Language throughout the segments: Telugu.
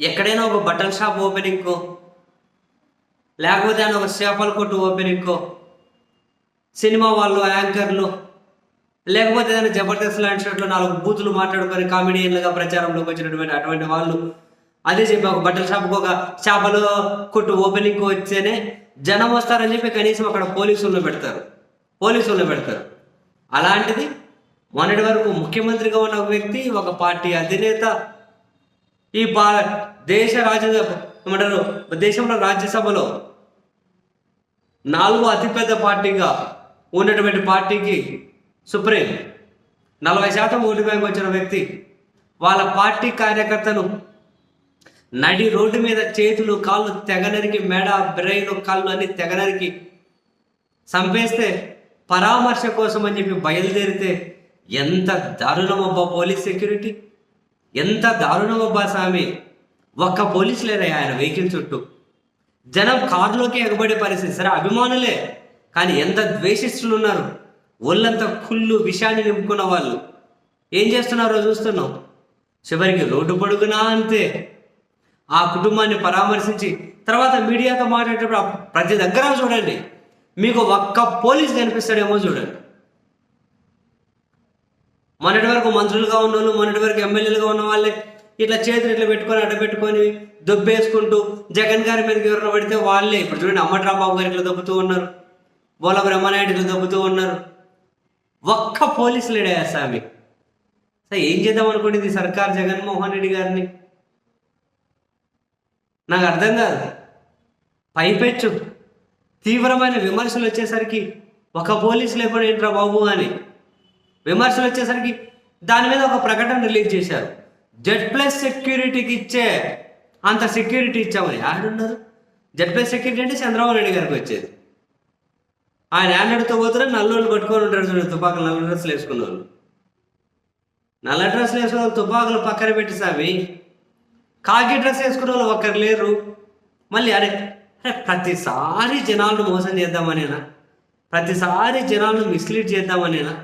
ఎక్కడైనా ఒక బట్టల షాప్ ఓపెనింగ్కో లేకపోతే ఆయన ఒక చేపల కొట్టు ఓపెనింగ్కో సినిమా వాళ్ళు యాంకర్లు. లేకపోతే ఏదైనా జబర్దస్త్ లాంటి షోట్లో నాలుగు బూతులు మాట్లాడుకొని కామెడియన్లుగా ప్రచారంలోకి వచ్చినటువంటి అటువంటి వాళ్ళు. అదే చెప్పి ఒక బట్టల షాప్కి ఒక చేపలు కొట్టు ఓపెనింగ్కి వచ్చేనే జనం వస్తారని చెప్పి కనీసం అక్కడ పోలీసులను పెడతారు. పోలీసులను పెడతారు. అలాంటిది మొన్నటి వరకు ముఖ్యమంత్రిగా ఉన్న ఒక వ్యక్తి ఒక పార్టీ అధినేత ఈ పా దేశ రాజ్య ఏమంటారు? దేశంలో రాజ్యసభలో నాలుగో అతిపెద్ద పార్టీగా ఉన్నటువంటి పార్టీకి సుప్రీం నలభై శాతం ఓటు బ్యాంక్ వచ్చిన వ్యక్తి వాళ్ళ పార్టీ కార్యకర్తను నడి రోడ్డు మీద చేతులు కాళ్ళు తెగనరికి మెడ బ్రెయిన్ కాళ్ళు అన్ని తెగనరికి చంపేస్తే పరామర్శ కోసం అని చెప్పి బయలుదేరితే ఎంత దారుణమబ్బా పోలీస్ సెక్యూరిటీ. ఎంత దారుణమబ్బా స్వామి. ఒక్క పోలీసు లేరే ఆయన వెహికల్ చుట్టూ. జనం కారులోకి ఎగబడే పరిస్థితి. సరే అభిమానులే. కానీ ఎంత ద్వేషిస్తులు ఉన్నారు ఒళ్ళంతా కుళ్ళు విషాన్ని నింపుకున్న వాళ్ళు. ఏం చేస్తున్నారో చూస్తున్నాం. చివరికి రోడ్డు పొడుగునా అంతే. ఆ కుటుంబాన్ని పరామర్శించి తర్వాత మీడియాతో మాట్లాడేటప్పుడు ప్రతి దగ్గర చూడండి. మీకు ఒక్క పోలీస్ కనిపిస్తాడేమో చూడండి. మొన్నటి వరకు మంత్రులుగా ఉన్న వాళ్ళు మొన్నటి వరకు ఎమ్మెల్యేలుగా ఉన్న వాళ్ళే ఇట్లా చేతులు ఇట్లా పెట్టుకొని అడ్డ పెట్టుకొని దొబ్బేసుకుంటూ జగన్ గారి మీదకి ఎవరైనా పడితే వాళ్ళే. ఇప్పుడు చూడండి అమ్మట్రాంబాబు గారు ఇట్లా దొబ్బుతూ ఉన్నారు. బోల బ్రహ్మనాయుడు ఇట్లా దొబ్బుతూ ఉన్నారు. ఒక్క పోలీసు లేడా స్వామి సరే ఏం చేద్దాం అనుకుంటుంది సర్కార్ జగన్మోహన్ రెడ్డి గారిని? నాకు అర్థం కాదు. పైపెచ్చు. తీవ్రమైన విమర్శలు వచ్చేసరికి ఒక పోలీసు లేకుండా ఏంట్రా బాబు అని విమర్శలు వచ్చేసరికి దాని మీద ఒక ప్రకటన రిలీజ్ చేశారు. జెడ్ ప్లస్ సెక్యూరిటీకి ఇచ్చే అంత సెక్యూరిటీ ఇచ్చామని ఆడున్నారు జెడ్ ప్లస్ సెక్యూరిటీ అంటే చంద్రబాబు నాయుడు గారికి వచ్చేది. ఆయన యాన్నడితో పోతారు నల్లోళ్ళు పట్టుకొని ఉంటారు చూడండి తుపాకులు నల్ల డ్రెస్సులు వేసుకున్న వాళ్ళు నల్ల డ్రెస్సులు వేసుకున్న వాళ్ళు తుపాకులు పక్కన పెట్టి సామి కాకి డ్రెస్ వేసుకున్న వాళ్ళు ఒక్కరు లేరు. మళ్ళీ అరే అరే ప్రతిసారి జనాలను మోసం చేద్దామనేనా? ప్రతిసారి జనాలను మిస్లీడ్ చేద్దామనేనా?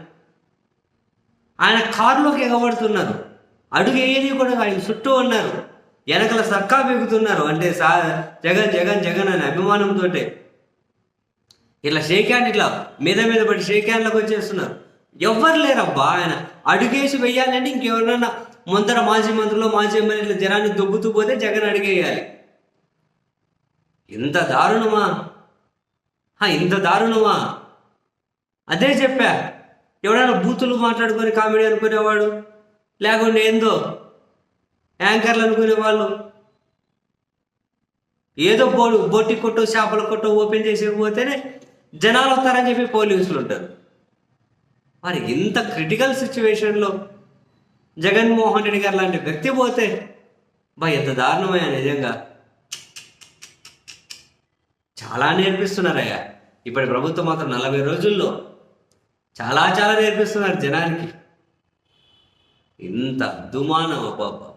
ఆయన కారులోకి ఎగబడుతున్నారు. అడుగు ఏది కూడా ఆయన చుట్టూ ఉన్నారు. వెనకల సక్కా బిగుతున్నారు. అంటే సా జగన్ జగన్ జగన్ అనే అభిమానంతో ఇట్లా షేక్ హ్యాండ్ ఇట్లా మీద మీద పడి షేక్ హ్యాండ్లకు వచ్చేస్తున్నారు. ఎవ్వరు లేరబ్బా ఆయన. అడుగేసి వెయ్యాలంటే ఇంకెవరన్నా ముందర మాజీ మంత్రులు మాజీ ఎమ్మెల్యేలు జనాన్ని దొబ్బుతూ పోతే జగన్ అడిగేయాలి. ఇంత దారుణమా? హా, ఇంత దారుణమా? అదే చెప్పా. ఎవడైనా బూతులు మాట్లాడుకొని కామెడీ అనుకునేవాడు? లేకుంటే ఏందో? యాంకర్లు అనుకునే వాళ్ళు ఏదో బోడు బొట్టి కొట్టు చేపల కొట్టు ఓపెన్ చేసేకపోతేనే జనాలు వస్తారని చెప్పి పోలీసులు ఉంటారు. మరి ఇంత క్రిటికల్ సిచ్యువేషన్లో జగన్మోహన్ రెడ్డి గారు లాంటి వ్యక్తి పోతే బా ఎంత దారుణమయ్యా నిజంగా. చాలా నేర్పిస్తున్నారయ్యా. ఇప్పటి ప్రభుత్వం మాత్రం నలభై రోజుల్లో చాలా చాలా నేర్పిస్తున్నారు జనానికి. ఇంత అద్దుమానం బాబా